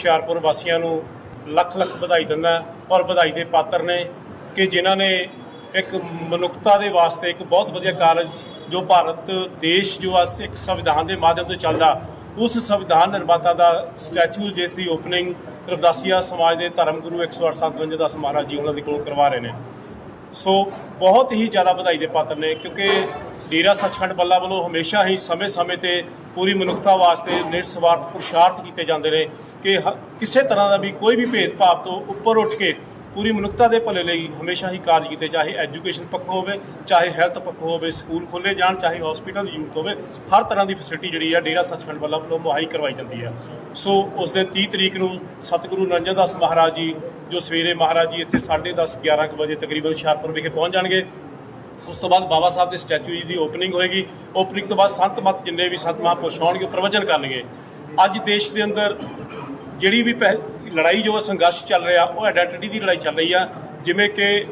ਹੁਸ਼ਿਆਰਪੁਰ ਵਾਸੀਆਂ ਨੂੰ ਲੱਖ ਲੱਖ ਵਧਾਈ ਦਿੰਦਾ ਔਰ ਵਧਾਈ ਦੇ ਪਾਤਰ ਨੇ ਕਿ ਜਿਨ੍ਹਾਂ ਨੇ ਇੱਕ ਮਨੁੱਖਤਾ ਦੇ ਵਾਸਤੇ ਇੱਕ ਬਹੁਤ ਵਧੀਆ ਕਾਰਜ ਜੋ ਭਾਰਤ ਦੇਸ਼ ਜੋ ਅੱਜ ਇੱਕ ਸੰਵਿਧਾਨ ਦੇ ਮਾਧਿਅਮ ਤੋਂ ਚੱਲਦਾ, ਉਸ ਸੰਵਿਧਾਨ ਨਿਰਮਾਤਾ ਦਾ ਸਟੈਚੂ ਜਿਸ ਦੀ ਓਪਨਿੰਗ ਰਵਦਾਸੀਆ ਸਮਾਜ ਦੇ ਧਰਮ ਗੁਰੂ 108 ਸੰਤ ਰੰਜਦਾਸ ਮਹਾਰਾਜ ਜੀ ਉਹਨਾਂ ਦੇ ਕੋਲੋਂ ਕਰਵਾ ਰਹੇ ਨੇ। ਸੋ ਬਹੁਤ ਹੀ ਜ਼ਿਆਦਾ ਵਧਾਈ ਦੇ ਪਾਤਰ ਨੇ ਕਿਉਂਕਿ ਡੇਰਾ ਸੱਚਖੰਡ ਬੱਲਾ ਵੱਲੋਂ ਹਮੇਸ਼ਾ ਹੀ ਸਮੇਂ-ਸਮੇਂ ਤੇ ਪੂਰੀ ਮਨੁੱਖਤਾ ਵਾਸਤੇ ਨਿਰਸਵਾਰਥ ਪੁਰਸ਼ਾਰਥ ਕੀਤੇ ਜਾਂਦੇ ਨੇ ਕਿ ਹ- ਕਿਸੇ ਤਰ੍ਹਾਂ ਦਾ ਵੀ ਕੋਈ ਵੀ ਭੇਦਭਾਵ ਤੋਂ ਉੱਪਰ ਉੱਠ ਕੇ ਪੂਰੀ ਮਨੁੱਖਤਾ ਦੇ ਭਲੇ ਲਈ ਹਮੇਸ਼ਾ ਹੀ ਕਾਰਜ ਕੀਤੇ, ਚਾਹੇ ਐਜੂਕੇਸ਼ਨ ਪੱਖੋਂ ਹੋਵੇ, ਚਾਹੇ ਹੈਲਥ ਪੱਖੋਂ ਹੋਵੇ, ਸਕੂਲ ਖੋਲੇ ਜਾਣ, ਚਾਹੇ ਹਸਪੀਟਲ ਦੀ ਜ਼ਰੂਰਤ ਹੋਵੇ, ਹਰ ਤਰ੍ਹਾਂ ਦੀ ਫੈਸਿਲਿਟੀ ਜਿਹੜੀ ਆ ਡੇਰਾ ਸੱਚਖੰਡ ਬੱਲਾ ਵੱਲੋਂ ਮੁਹੱਈਆ ਕਰਵਾਈ ਜਾਂਦੀ ਆ। ਸੋ ਉਸ ਦਿਨ 30 ਤਰੀਕ ਨੂੰ ਸਤਿਗੁਰੂ ਨੰਜਨ ਦਾਸ ਮਹਾਰਾਜ ਜੀ, ਜੋ ਸਵੇਰੇ ਮਹਾਰਾਜ ਜੀ ਇੱਥੇ 10:30 11 ਕੁ ਵਜੇ ਤਕਰੀਬਨ ਹੁਸ਼ਿਆਰਪੁਰ ਵਿਖੇ ਪਹੁੰਚ ਜਾਣਗੇ ਉਸ ਤੋਂ ਬਾਅਦ ਬਾਬਾ ਸਾਹਿਬ ਦੇ ਸਟੈਚੂ ਜੀ ਦੀ ਓਪਨਿੰਗ ਹੋਏਗੀ। ਓਪਨਿੰਗ ਤੋਂ ਬਾਅਦ ਸੰਤ ਮਤ ਜਿੰਨੇ ਵੀ ਸੰਤ ਮਹਾਂਪੁਰਸ਼ ਹੋਣਗੇ, ਉਹ ਪ੍ਰਵਚਨ ਕਰਨਗੇ। ਅੱਜ ਦੇਸ਼ ਦੇ ਅੰਦਰ ਜਿਹੜੀ ਵੀ ਪਹਿ- ਲੜਾਈ ਜੋ ਸੰਘਰਸ਼ ਚੱਲ ਰਿਹਾ, ਉਹ ਆਇਡੈਂਟੀਟੀ ਦੀ ਲੜਾਈ ਚੱਲ ਰਹੀ ਆ। ਜਿਵੇਂ ਕਿ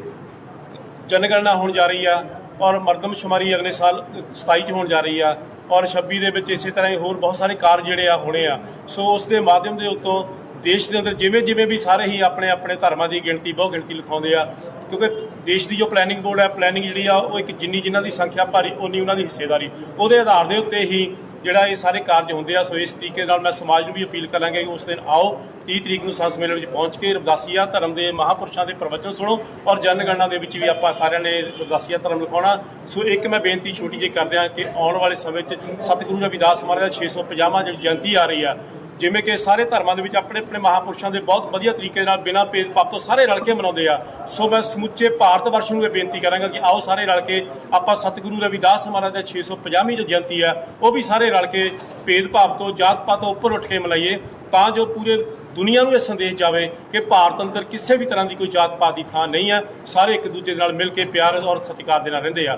ਜਨਗਣਨਾ ਹੋਣ ਜਾ ਰਹੀ ਆ ਔਰ ਮਰਦਮਸ਼ੁਮਾਰੀ ਅਗਲੇ ਸਾਲ 27 ਚ ਹੋਣ ਜਾ ਰਹੀ ਆ ਔਰ 26 ਦੇ ਵਿੱਚ ਇਸੇ ਤਰ੍ਹਾਂ ਹੀ ਹੋਰ ਬਹੁਤ ਸਾਰੇ ਕਾਰਜ ਜਿਹੜੇ ਆ ਹੋਣੇ ਆ। ਸੋ ਉਸ ਦੇ ਮਾਧਿਅਮ ਦੇ ਉੱਤੋਂ ਦੇਸ਼ ਦੇ ਅੰਦਰ ਜਿਵੇਂ ਜਿਵੇਂ ਵੀ ਸਾਰੇ ਹੀ ਆਪਣੇ ਆਪਣੇ ਧਰਮਾਂ ਦੀ ਗਿਣਤੀ, ਬਹੁ ਗਿਣਤੀ ਲਿਖਾਉਂਦੇ ਆ, ਕਿਉਂਕਿ ਦੇਸ਼ ਦੀ ਜੋ ਪਲੈਨਿੰਗ ਬੋਰਡ ਹੈ ਪਲੈਨਿੰਗ ਜਿਹੜੀ ਆ, ਉਹ ਇੱਕ ਜਿੰਨੀ ਜਿਨ੍ਹਾਂ ਦੀ ਸੰਖਿਆ ਭਾਰੀ ਉਨੀ ਉਹਨਾਂ ਦੀ ਹਿੱਸੇਦਾਰੀ। ਉਹਦੇ ਆਧਾਰ ਦੇ ਉੱਤੇ ਹੀ ਜਿਹੜਾ ਇਹ ਸਾਰੇ ਕਾਰਜ ਹੁੰਦੇ ਆ, ਸੋ ਇਸ ਤਰੀਕੇ ਨਾਲ ਮੈਂ ਸਮਾਜ ਨੂੰ ਵੀ ਅਪੀਲ ਕਰਾਂਗਾ ਕਿ ਉਸ ਦਿਨ ਆਓ 30 ਤਰੀਕ ਨੂੰ ਸੰਸ ਮੇਲੇ ਵਿੱਚ ਪਹੁੰਚ ਕੇ ਰਵਦਾਸੀਆ ਧਰਮ ਦੇ ਮਹਾਪੁਰਸ਼ਾਂ ਦੇ ਪ੍ਰਵਚਨ ਸੁਣੋ ਔਰ ਜਨਗਣਨਾ ਦੇ ਵਿੱਚ ਵੀ ਆਪਾਂ ਸਾਰਿਆਂ ਨੇ ਰਵਦਾਸੀਆ ਧਰਮ ਲਿਖਾਉਣਾ। ਸੋ ਇੱਕ ਮੈਂ ਬੇਨਤੀ ਛੋਟੀ ਜਿਹੀ ਕਰਦਿਆਂ ਕਿ ਆਉਣ ਵਾਲੇ ਸਮੇਂ 'ਚ ਸਤਿਗੁਰੂ ਰਵਿਦਾਸ ਮਹਾਰਾਜ ਦਾ 650ਵਾਂ ਜਿਹੜੀ ਜਯੰਤੀ ਆ ਰਹੀ ਆ ਜਿਵੇਂ ਕਿ ਸਾਰੇ ਧਰਮਾਂ ਦੇ ਵਿੱਚ ਆਪਣੇ ਆਪਣੇ ਮਹਾਪੁਰਸ਼ਾਂ ਦੇ ਬਹੁਤ ਵਧੀਆ ਤਰੀਕੇ ਨਾਲ ਬਿਨਾਂ ਭੇਦਭਾਵ ਤੋਂ ਸਾਰੇ ਰਲ ਕੇ ਮਨਾਉਂਦੇ ਆ। ਸੋ ਮੈਂ ਸਮੁੱਚੇ ਭਾਰਤ ਵਰਸ਼ ਨੂੰ ਇਹ ਬੇਨਤੀ ਕਰਾਂਗਾ ਕਿ ਆਓ ਸਾਰੇ ਰਲ ਕੇ ਆਪਾਂ ਸਤਿਗੁਰੂ ਰਵਿਦਾਸ ਮਹਾਰਾਜ ਦਾ 650ਵੀਂ ਜੋ ਜਯੰਤੀ ਆ, ਉਹ ਵੀ ਸਾਰੇ ਰਲ ਕੇ ਭੇਦਭਾਵ ਤੋਂ, ਜਾਤ ਪਾਤ ਤੋਂ ਉੱਪਰ ਉੱਠ ਕੇ ਮਨਾਈਏ ਤਾਂ ਜੋ ਪੂਰੇ ਦੁਨੀਆ ਨੂੰ ਇਹ ਸੰਦੇਸ਼ ਜਾਵੇ ਕਿ ਭਾਰਤ ਅੰਦਰ ਕਿਸੇ ਵੀ ਤਰ੍ਹਾਂ ਦੀ ਕੋਈ ਜਾਤ ਪਾਤ ਦੀ ਥਾਂ ਨਹੀਂ ਹੈ ਸਾਰੇ ਇੱਕ ਦੂਜੇ ਦੇ ਨਾਲ ਮਿਲ ਕੇ ਪਿਆਰ ਔਰ ਸਤਿਕਾਰ ਦੇ ਨਾਲ ਰਹਿੰਦੇ ਆ।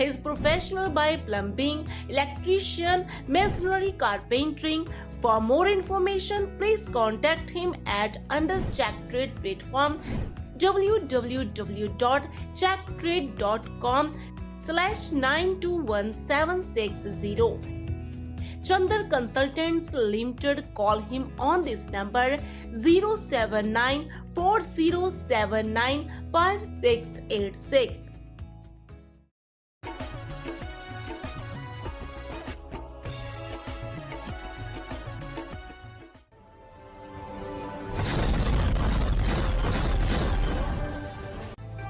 He is professional by plumbing, electrician, masonry, carpentering. For more information, please contact him at under Check Trade platform www.checktrade.com slash 921760. Chandar Consultants Limited call him on this number 079 4079 5686.